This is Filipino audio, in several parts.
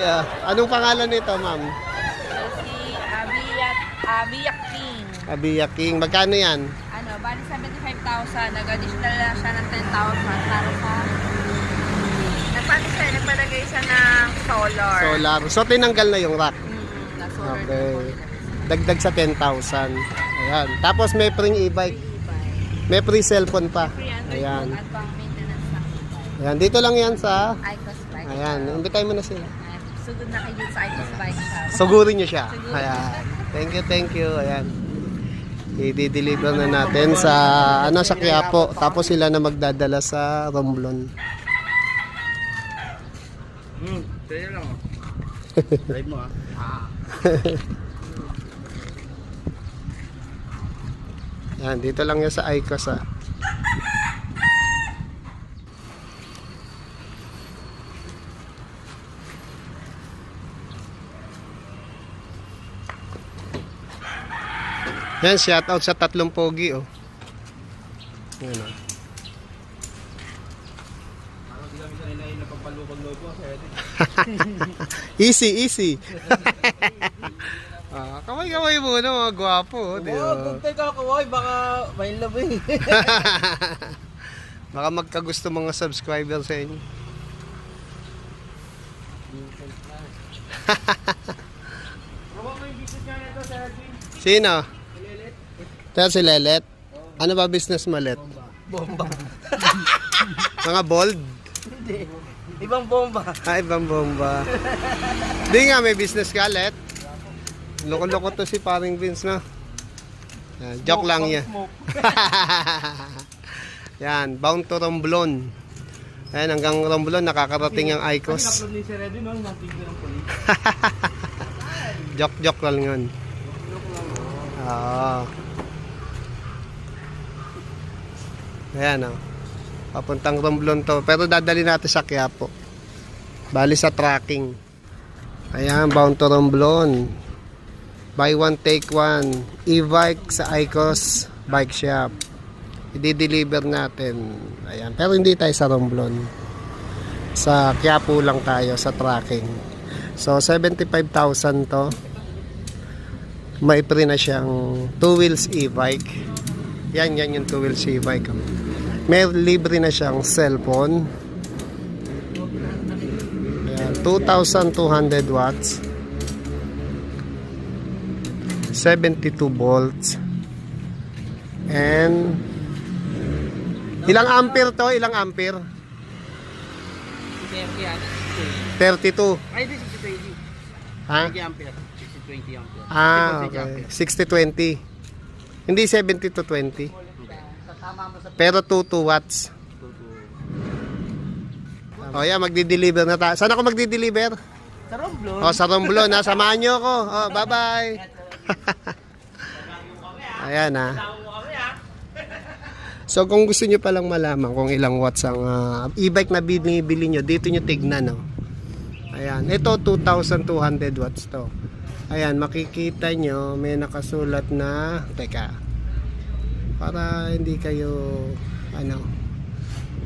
Yeah. Anong pangalan nito, ma'am? Si Abiyak, Abiyak King. Abiya King. Magkano yan? Ano, bali 75,000. Nag-additional na siya ng 10,000 para sa... Nagpano siya, nagpalagay siya ng solar. Solar. So, tinanggal na yung rack. Mm, na solar Okay. Dagdag sa 10,000. Ayan. Tapos may free e-bike. May free cellphone pa. Ayan. Maintenance ng e-bike. Ayan. Dito lang yan sa... Icos Bike. Ayan. Imbitay mo na sila. Sugod na kayo sa Icos Bike Shop. Sugurin nyo siya. Sugurin. Ayan. Thank you, thank you. Ayan. I-deliver na natin sa ano sa Quiapo. Tapos sila na magdadala sa Romblon. Hmm, sa'yo lang oh. Drive mo ah. Yan, dito lang yan sa Icos ah. Yan, shout out sa tatlong pogi oh. Yan oh. Na mo. Easy, easy. ah, kamay-kamay muna mga gwapo, oh, di ba? huwag tayo kakaway. Baka may love eh. Baka magkagusto mga subscriber sa inyo. Sino? Ito si Lelet. Ano ba business mo, Let? Bomba. Mga bold? Hindi. Ibang bomba. Ay, ibang bomba. Di nga, may business ka, Let. Loko-loko to si paring Vince, no? Yan, joke lang yan. Yan, bound to Romblon. Ayan, hanggang Romblon, nakakarating ang Icos. Joke-joke lang yun. Oo. Ayan, oh. Papuntang Romblon to. Pero dadali natin sa Quiapo. Bali sa tracking. Ayan, bound to Romblon. Buy one, take one. E-bike sa Icos Bike Shop. I-deliver natin. Ayan. Pero hindi tayo sa Romblon. Sa Quiapo lang tayo sa tracking. So, 75,000 to. May free na siyang two wheels e-bike. Yan, yan yung two wheels e-bike. May libre na siyang cellphone. Ayan, 2,200 watts. 72 volts. And ilang ampere to? Ilang ampere? Hindi, yan. 32. Ay, di 60-20. Ha? 60 ampere. 60-20 ampere. Ah, 60 okay. ampere. 60 to 20. Hindi 70 to 20. Pero 2 to watts. O yan, magdi-deliver na tayo. Saan ako magdi-deliver? Sa Romblon. O, sa Romblon, ha? Samahan nyo ako. O, bye-bye. Ayan, ha. So, kung gusto nyo palang malaman kung ilang watts ang ah, e-bike na binibili nyo, dito nyo tignan, no? Ayan. Ito, 2,200 watts to. Ayan, makikita nyo, may nakasulat na, teka, para hindi kayo, ano,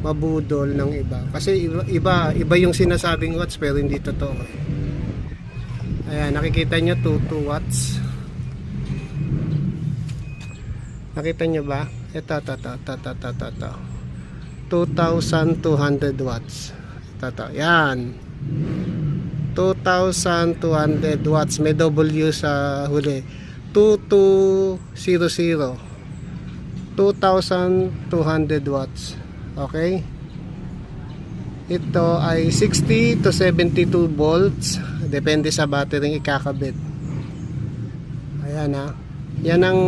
mabudol ng iba. Kasi iba, iba, iba yung sinasabing watts pero hindi totoo. Ayan, nakikita nyo 2 watts. Nakita nyo ba? Ito, ito, ito, ito, ito, ito, ito. 2,200 watts. Ito, ito. Yan. 2,200 watts. May W sa huli. 2200. 2,200 watts. Okay? Ito ay 60 to 72 volts. Depende sa battery ikakabit. Ayan ha. Yan ang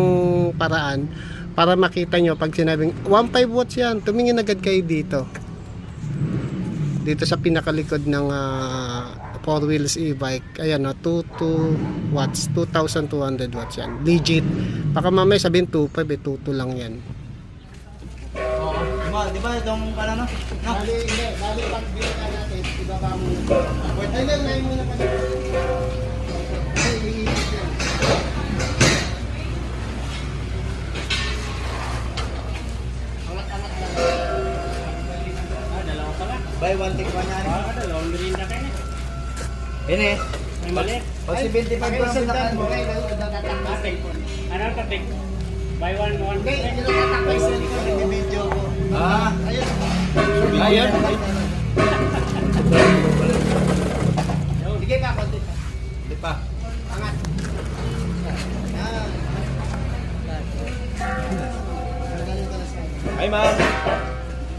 paraan para makita nyo pag sinabing 1.5 watts yan. Tumingin agad kayo dito. Dito sa pinakalikod ng ah, four wheels e-bike. Ayan o, 22 watts. 2,200 watts yan. Legit. Baka mamaya sabihin 2.5 eh, 2.2 lang yan. Di ba, di ba itong ano no? Bali, hindi. Bali, pag binigyan natin, ibaba. Wait, ay, lang, muna ka. Eh. May mali. Pag 75 ko lang pinakaan mo. Ano topic? Buy one, one free. Video ko. Ah, ayun. Ayun. Sige pa, konti pa. Hindi pa. Angat. Ay, ma'am.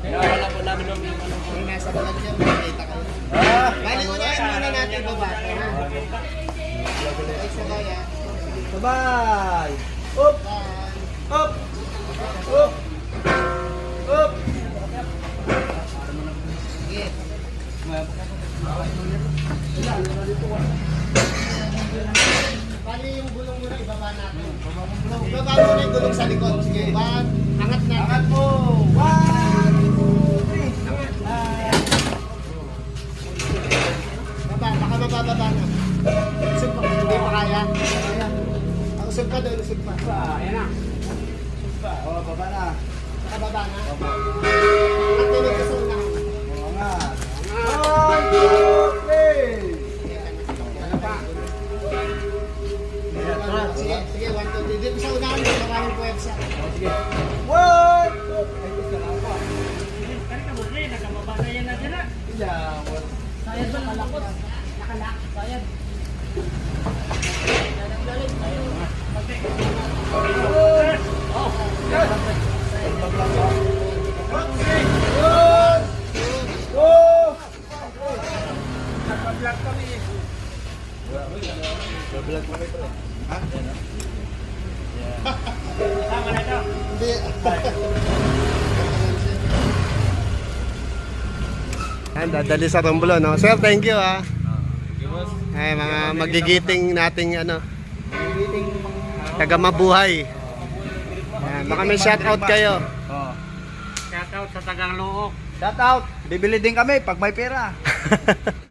Wala po namin ng. May nasa balag yan, Sabay! Up! Up! Up! Up! Bali yung gulong muna, ibaba natin. Ibaba muna yung gulong sa likod. Sige, one. Nakababa na. Opo. At tulog ka sa unahan. Oo nga. One, two, three. Ano pa? Sige, sige, one, two, three. Dito sa unahan, maraming puwersa. Sige. One, two, Ay, gusto na ako. Kani ka mo rin, nakababa na yan na. Yeah, what? Sayad ba kalakot? Nakalak, sayad. Bablog mo ito. Ha? Tama na ito. Hindi. Yan, dadali sa Romblon, no? Sir, thank you, ah. Ay, mga magigiting nating, ano, taga mabuhay. Yan, baka may shoutout kayo. Oh. Shout out sa tagang luok. Shout out. Bibili din kami pag may pera.